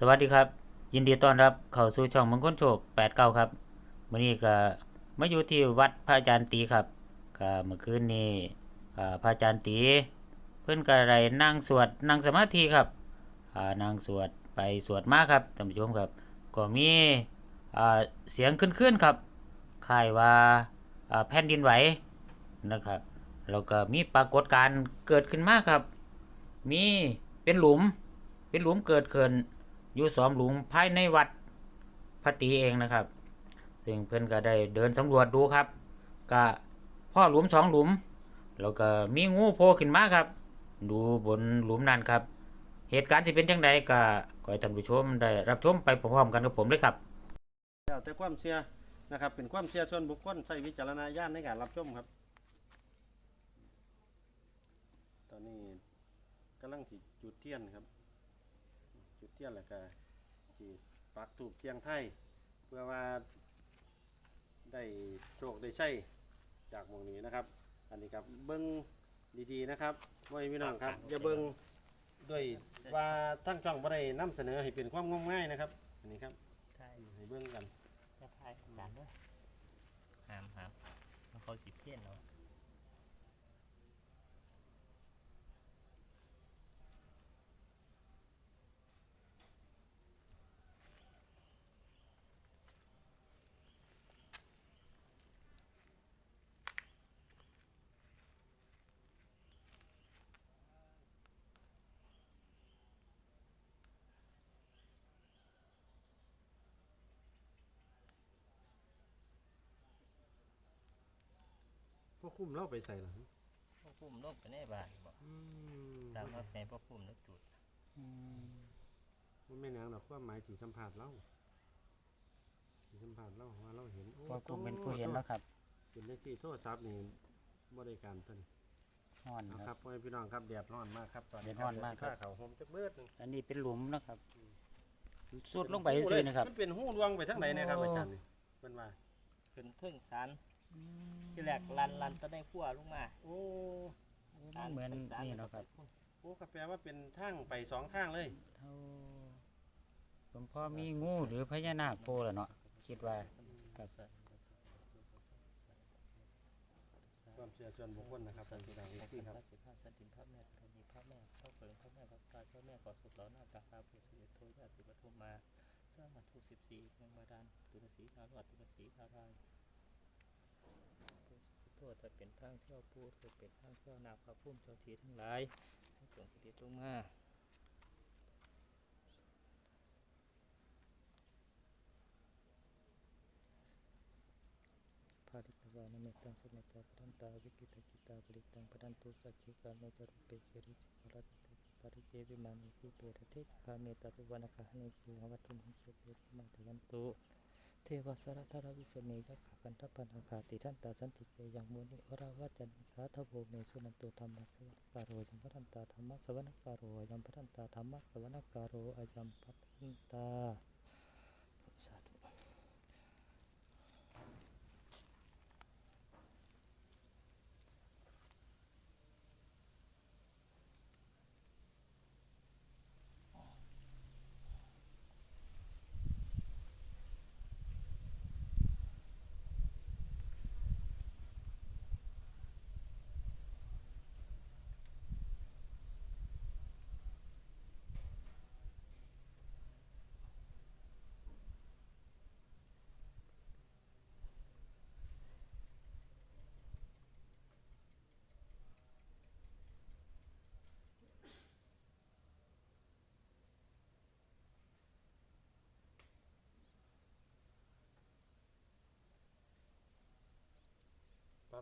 สวัสดีครับ ยินดีต้อนรับเข้าสู่ช่องมงคลโชค89ครับมื้อนี้ก็มาอยู่ที่วัดพระอาจารย์ตีครับก็เมื่อคืนนี้พระอาจารย์ตี เพิ่อนก็ได้นั่งสวดนั่งสมาธิครับนั่งสวดไปสวดมาครับท่านผู้ชมครับ ก็มีเสียงขึ้นๆครับคล้ายว่าแผ่นดินไหวนะครับแล้วก็มีปรากฏการณ์เกิดขึ้นมากครับ มีเป็นหลุมเป็นหลุมเกิดขึ้น อยู่สองหลุมภายในวัดพระตีเองนะครับ ซึ่งเพื่อนก็ได้เดินสำรวจดูครับก็พ่อหลุมสองหลุม แล้วก็มีงูโผล่ขึ้นมาครับ ดูบนหลุมนั้นครับ เหตุการณ์ที่เป็นจังใดก็ขอให้ท่านผู้ชมได้รับชมไปพร้อมๆกันกับผมเลยครับแล้วแต่ความเชื่อนะครับ เป็นความเชื่อส่วนบุคคลใช้วิจารณญาณในการรับชมครับ ตอนนี้กำลังจุดเทียนครับ เทียนแล้วก็สิปักถูกเทียงไทยเพื่อว่าได้โชคได้ใช่จากหมองนี้นะครับ อันนี้ครับเบิ้งดีๆนะครับว่าพี่น้องครับอย่าเบิ้งด้วยว่าทั้งช่องบ่ได้นำเสนอให้เป็นความงมง่ายนะครับ อันนี้ครับใช่ให้เบิ้งกันจะทายกันด้วยหามหามแล้วเขาสิเพี้ยนเนาะ พ่อคุ้มเล่าไปใส่หรอพวกพุ่มลงไปในบ้านบอกตามเขาแสงพวกพุ่มแล้วจุดมันไม่นางหรอกความหมายที่สัมผัสเล่าที่สัมผัสเล่าว่าเราเห็นโอ้พอกูเป็นผู้เห็นแล้วครับเป็นเลขที่โทรศัพท์นี่บริการต้นฮ้อนนะคครัรับบพ่อแม่พี่น้องครับแดดร้อนมากครับตอนนี้แดดร้อนมากครับ ผ้เขาห่มจักเบิดหนึงอันนี้เป็นหลุมนะครับสุดลงไปซื่อๆนะครับ มันเป็นหูดวงไปทั้งไหนนะครับโอ้ อาจารย์นี่เป็นว่าขึ้นเทึ่งสาร ที่แรกลันลันตะได้ขั้วลงมาโอ้ศาลเหมือนศลนี่เนาะครับ โอ้กาแฟว่าเป็นทางไปสองทางเลยเท่าผมพ่อมีงูหรือพญานาคโผล่แล้วเนาะคิดว่าครับความเชื่อส่วนบุคคลนะครับสันติพี่น้องพระที่ครับสิพระสันติพระแม่ธรณีพระแม่พระเปิงพระแม่พระตายพระแม่ขอสุดเหล่าหน้าตาคาผู้สิริโทญาติปทุมมาสร้างมาทุกสิบสี่เมืองบาดาลตุลสีพารวัตตุลสีพารายผู้ โทษจะเป็นทางเที่ยวพูดคือเป็นทางเที่ยวนาพระพุ่มเจ้าทีทั้งหลายให้จงสิริลงมาภาริตวานเมตังสเมตาปรันตาวิกิตกิตาปริตังปรันตุสักขิกาเมจารุเปกิริจิปรัตติปริเจวิมานิภูเปรเทคาเมตารุวนาคาเนจิวัตุมิเชเปรมาตวันตุ เทวสารธารวิสเมยขักันทัปนาคาติทันตาสันติเกยังมุนิวราวาจันสาธโวเมสุนันตุธรรมสวนการโรยัมพันตาธรรมสวนการโรยัมพันตาธรรมสวนการโรอายัมพันตา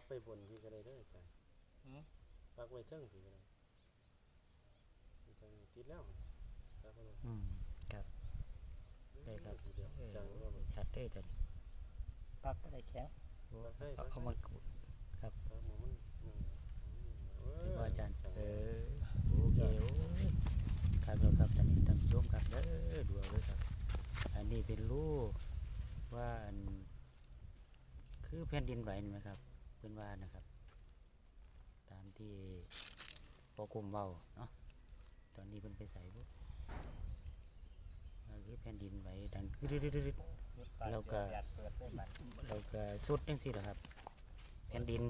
ไปบนพี่ก็ได้เด้ออาจารย์หือปักไว้เทิงพี่ก็ได้อาจารย์ติดแล้วปักไว้เลยอืมครับได้ครับทีเดียวอาจารย์ว่ามันชัดเด้อจ้ะนี่ปักก็ได้แข็งปักให้เอาปักเข้าให้มาปักหมอมันนั่นเอที่อว่าอาจารย์จังเออโอเคโอ้ยครับแล้วครับตอนนี้ตั้งโยมครับเด้อดูเอาเลยครับ อันนี้เป็นรูปว่าอันคือแผ่นดินไหวนี่ไหมครับเพื่อนว่านะครับ ตามที่พอกลุ่มเบาเนาะตอนนี้เพิ่นไปใส่บุแผ่นดินไหวดันกึดๆๆแล้วก็ๆแล้วก็สุดจังซี่นะครับ แผ่นดิน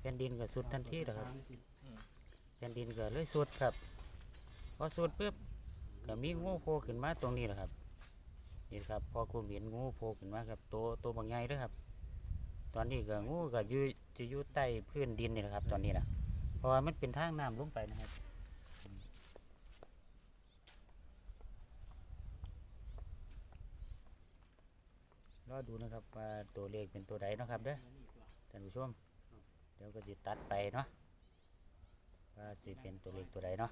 แผ่นดินก็สุดทันทีนะครับแผ่นดินก็เลยสุดครับพอสุดปุ๊บก็มีงูโผล่ขึ้นมาตรงนี้แหละครับนี่ครับพอกูเห็นงูโผล่ขึ้นมาครับตัวตัวบางใหญ่เด้วยครับ ตอนนี้ก็งูก็ยู่ จะอยู่ใต้พื้นดินนี่แหละครับ ตอนนี้นะเพราะว่ามันเป็นทางน้ำลงไปนะครับ รอดูนะครับว่าตัวเลขเป็นตัวใดเนาะครับเด้อท่านผู้ชม เดี๋ยวก็จะตัดไปเนาะว่าสิเป็นตัวเลขตัวใดเนาะ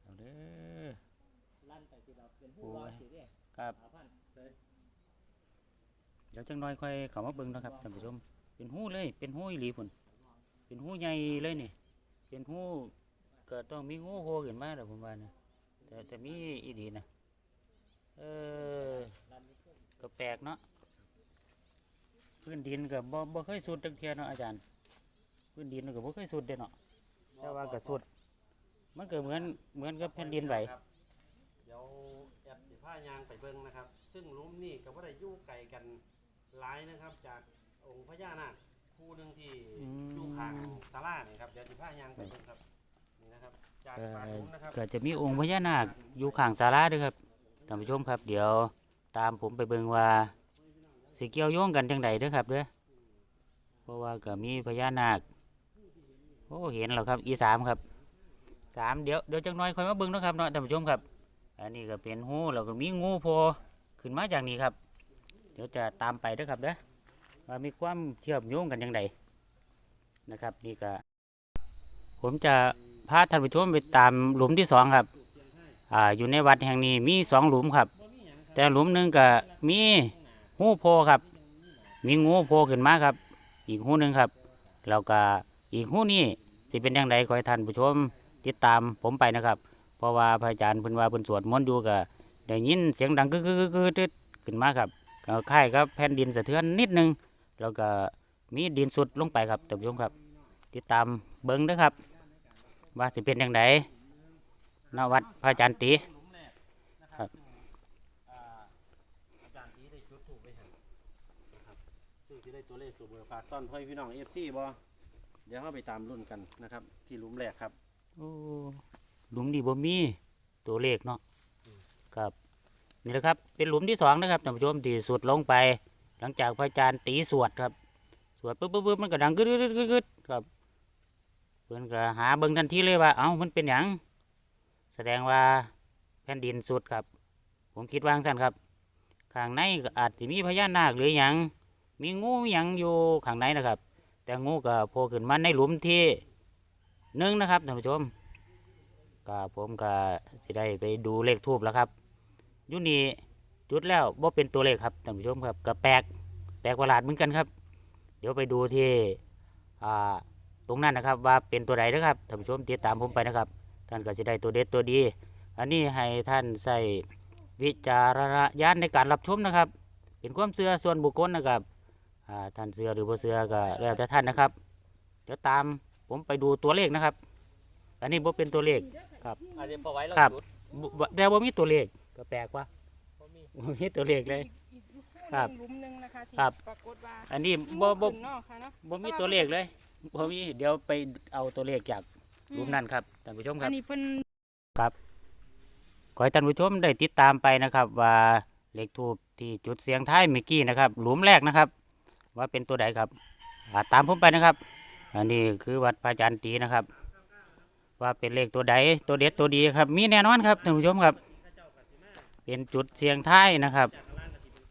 เอาเด้อ เราเป็นโอ้ผู้รอยสิเด้ครับหาพันเดี๋ยวจังน้อยค่อยเข้ามาเบิ่งเนาะครับท่านผู้ชม เป็นหูเลย เป็นหูอีหลีพุ่นเป็นหูใหญ่เลยนี่ เป็นหูก็ต้องมีงูโผล่ขึ้นมาแหละผมว่านะแต่แต่มีอีดีนะเออก็แปลกเนาะพื้นดินก็บ่บ่เคยสุดจักเทียเนาะอาจารย์ พื้นดินก็บ่เคยสุดเด้เนาะแต่ว่าก็สุด มันก็เหมือนเหมือนกับแผ่นดินไหว ครับเดี๋ยวแอดสิพายางไปเบิ่งนะครับ ซึ่งหลุมนี่ก็บ่ได้อยู่ไกลกันหลายนะครับ จากองค์พญานาคคู่หนึงที่อืม อยู่ข้างศาลานี่ครับเดี๋ยวสิพายางไปเบิ่งครับนี่นะครับ จากเอ่ปากหอลุมนะครับก็จะมีองค์พญานาคอยู่ข้างศาลาด้วยครับท่านผู้ชมครับ เดี๋ยวตามผมไปเบิ่งว่าสิเกี่ยวโยงกันจังใดเด้อครับเด้อเพราะว่าก็มีพญานาคโอ้เห็นแล้วครับอีสามครับสามเดี๋ยวเดี๋ยวจังน้อยค่อยมาเบิ่งเนาะครับเนาะท่านผู้ชมครับ อันนี้ก็เป็นหูแล้วก็มีงูโผล่ขึ้นมาจากนี้ครับ เดี๋ยวจะตามไปด้อครับเด้อว่ามีความเชื่อมโยงกันจังใดนะครับ นี่ก็ ผมจะพาท่านผู้ชมไปตามหลุมที่สองครับอ่าอยู่ในวัดแห่งนี้มีสองหลุมครับ แต่หลุมหนึ่งก็มีหูโพครับ มีงูโพขึ้นมาครับ อีกหูหนึ่งครับแล้วก็อีกหูนี้สิเป็นอย่างไรขอให้ท่านผู้ชมติดตามผมไปนะครับ เพราะว่าพระอาจารย์เพิ่นว่าเพิ่นสวดมนต์อยู่ก็ได้ยินเสียงดังกึกกึกกึกกึกตึ๊ดขึ้นมาครับก็คล้ายกับแผ่นดินสะเทือนนิดนึง แล้วก็มีดินสุดลงไปครับท่านผู้ชมครับ ติดตามเบิ้งนะครับ ว่าสิเป็นยังไงนวัดพระอาจารย์ตีหลุมแรกนะคครัรับบซึ่งอ่าอาจารย์ทีได้จุดถูกไปให้นะครับซึ่งสิได้ตัวเลขตัวเบอร์ฝากต้อนพ่อพี่น้อง FC บ่เดี๋ยวเฮาไปตามรุ่นกันนะครับ ที่หลุมแรกครับโอ้ หลุมดีบ่มีตัวเลขเนาะครับนี่แหละครับ เป็นหลุมที่สองนะครับท่านผู้ชมที่สุดลงไป หลังจากพระอาจารย์ตีสวดครับ สวดปุ๊บปุ๊บปุ๊บมันก็ดังกึดกึดกึดกึดครับเพื่อนก็หาเบิ่งทันทีเลยว่า เอ้ามันเป็นหยังแสดงว่าแผ่นดินสุดครับ ผมคิดว่างสั้นครับข้างในก็อาจจะมีพญานาคหรือหยังมีงูหยังอยู่ข้างในนะครับ แต่งูก็โผล่ขึ้นมาในหลุมที่หนึ่งนะครับท่านผู้ชม ก็ผมก็สิได้ไปดูเลขทูบแล้วครับยุนีจุดแล้วบ่เป็นตัวเลขครับท่านผู้ชมครับก็แปลกแปลกประหลาดเหมือนกันครับ เดี๋ยวไปดูที่อ่าตรงนั้นนะครับว่าเป็นตัวใดนะครับท่านผู้ชมติดตามผมไปนะครับ ท่านก็จะได้ตัวเด็ดตัวดี อันนี้ให้ท่านใส่วิจารณญาณในการรับชมนะครับ เป็นความเชื่อส่วนบุคคลนะครับท่านเชื่อหรือบ่เชื่อก็แล้วแต่ท่านนะครับ เดี๋ยวตามผมไปดูตัวเลขนะครับ อันนี้บ่เป็นตัวเลข อาจจะพอไว้แล้วครับ จุดบ่บ่แต่บ่มีตัวเลขก็แปลกว่าบ่มีบ่มีตัวเลขเลย อีกอีกครับหลุมหนึ่งนะคะที่ครับ ปรากฏว่าอันนี้บ่บ่ขึ้นนอกค่ะเนาะบ่มีตัวเลขเลยบ่มีเดี๋ยวไปเอาตัวเลขจากหลุมนั้นครับท่านผู้ชมคอัรับ นนี้เพิ่น ขอให้ท่านผู้ชมได้ติดตามไปนะครับ ว่าเลขทูบที่จุดเสียงท้ายเมื่อกี้นะครับ หลุมแรกนะครับ ว่าเป็นตัวใดครับอ่าตามผมไปนะครับ อันนี้คือวัดพระอาจารย์ตีนะครับ ว่าเป็นเลขตัวใดตัวเด็ดตัวดีครับ มีแน่นอนครับท่านผู้ชมครับ เป็นจุดเสียงท้ายนะครับจากข้างล่างก็สิเป็น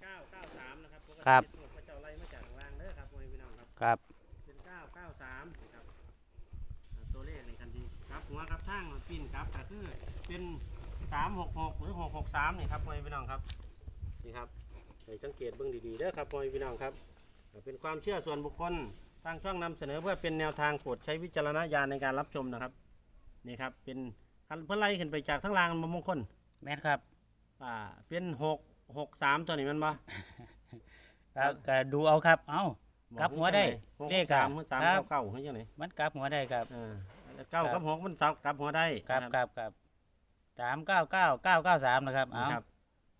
993นะครับครับเจ้าไล่มาจากข้างล่างเด้อครับพ่อพี่น้องครับครับเป็น993นะครับอ่าตัวเลขในกันดีครับหัวครับทางปิ้นครับก็คือเป็น366หรือ663นี่ครับพ่อพี่น้องครับนี่ครับให้สังเกตเบิ่งดีๆเด้อครับพ่อพี่น้องครับ เป็นความเชื่อส่วนบุคคลทางช่องนำเสนอเพื่อเป็นแนวทางโปรดใช้วิจารณญาณในการรับชมนะครับ นี่ครับเป็นคันเพื่อไล่ขึ้นไปจากทั้งล่างมามงคลแม่นครับอ่าเป็นหกหกสามตัวนี้มันบ่ ครับก็ดูเอาครับ เอ้าบอกกลับหัวได้หกเลขสาอะมสามครับเก้าเก้าเฮ้ยจังไหนมันกลับหัวได้ครับเออเก้าครักับบหกมันสามกลับหัวได้ครับนะครับครับสามเก้าเก้าเก้าเก้าสามนะครับเอานะครับ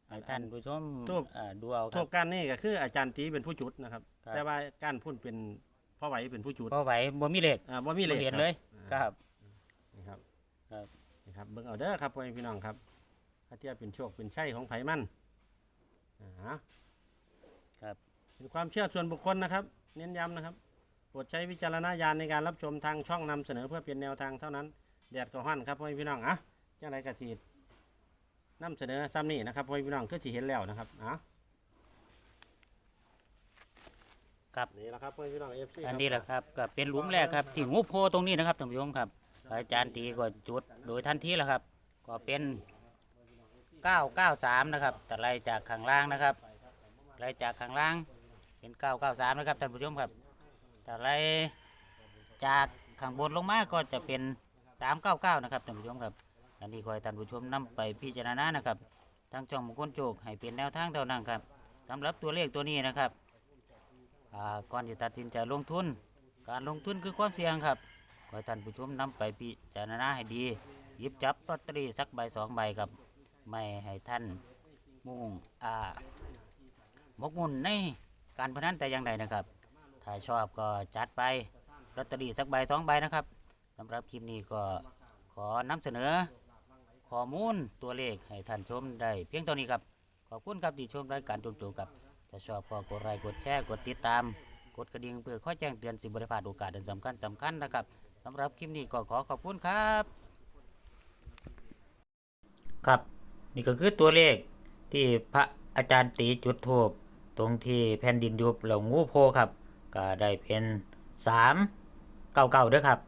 ให้ท่านผู้ชมทูบอ่าดูเอาคทุรับกการนี่ก็คืออาจารย์ตีเป็นผู้จุดนะครับครับ แต่ว่าการพุ่นเป็นพ่อไหวเป็นผู้จุดพอไหวบ่มีเลขอ่าบ่มีเลบ่ขเห็นเลยคครับรับนี่ครับ ครับนี่ครับเบิ่งเอาเด้อครับพ่อแม่พี่น้องครับถ้าเทียบเป็นโชคเป็นชัยของไผมันอ่าครับเป็นความเชื่อส่วนบุคคลนะครับ เน้นย้ำนะครับโปรดใช้วิจารณญาณในการรับชมทางช่องนำเสนอเพื่อเป็นแนวทางเท่านั้นแดดก็ฮ้อนครับพ่อแม่พี่น้องอะจังไรกะจีนำเสนอซ้ำนี่นะครับพ่อแม่พี่น้องก็สิเห็นแล้วนะครับอะครับ นี่แหละครับพ่อแม่พี่น้อง FC อันนี้แหละครับก็เป็นหลุมแรกครับที่งูโพตรงนี้นะครับท่านผู้ชมครับ อาจารย์ตีก็จุดโดยทันทีแล้วครับ ก็เป็น993นะครับแต่ไล่จากข้างล่างนะครับไล่จากข้างล่างเป็น993นะครับท่านผู้ชมครับแต่ไล่จากข้างบนลงมาก็จะเป็น 399นะครับท่านผู้ชมครับอันนี้ขอให้ท่านผู้ชมนำไปพิจารณานะครับทางช่องมงคลโจกให้เป็นแนวทางเท่านั้นครับสำหรับตัวเลขตัวนี้นะครับก่อนที่ตัดสินใจลงทุน การลงทุนคือความเสี่ยงครับ ขอให้ท่านผู้ชมนำไปพิจารณาให้ดีหยิบจับลอตเตอรี่สักใบสองใบครับ ไม่ให้ท่านมุ่งอ่ามกมุ่นในการพนันแต่อย่างใดนะครับ ถ้าชอบก็จัดไปลอตเตอรี่สักใบสองใบนะครับสำหรับคลิปนี้ก็ขอนำเสนอข้อมูลตัวเลขให้ท่านชมได้เพียงเท่านี้ครับ ขอบคุณครับที่ชมรายการจมโจกับ ถ้าชอบก็กดไลค์กดแชร์กดติดตาม กดกระดิ่งเพื่อข้อแจ้งเตือนสิบริพาดโอกาสอันสำคัญสำคัญนะครับำหรับคลิปนี้ก็ขอขอบคุณครับ ครับนี่ก็คือตัวเลขที่พระอาจารย์ตีจุดทูบตรงที่แผ่นดินยุบแล้วงูโพครับ ก็ได้เป็นสามเก้าเก้าด้วยครับ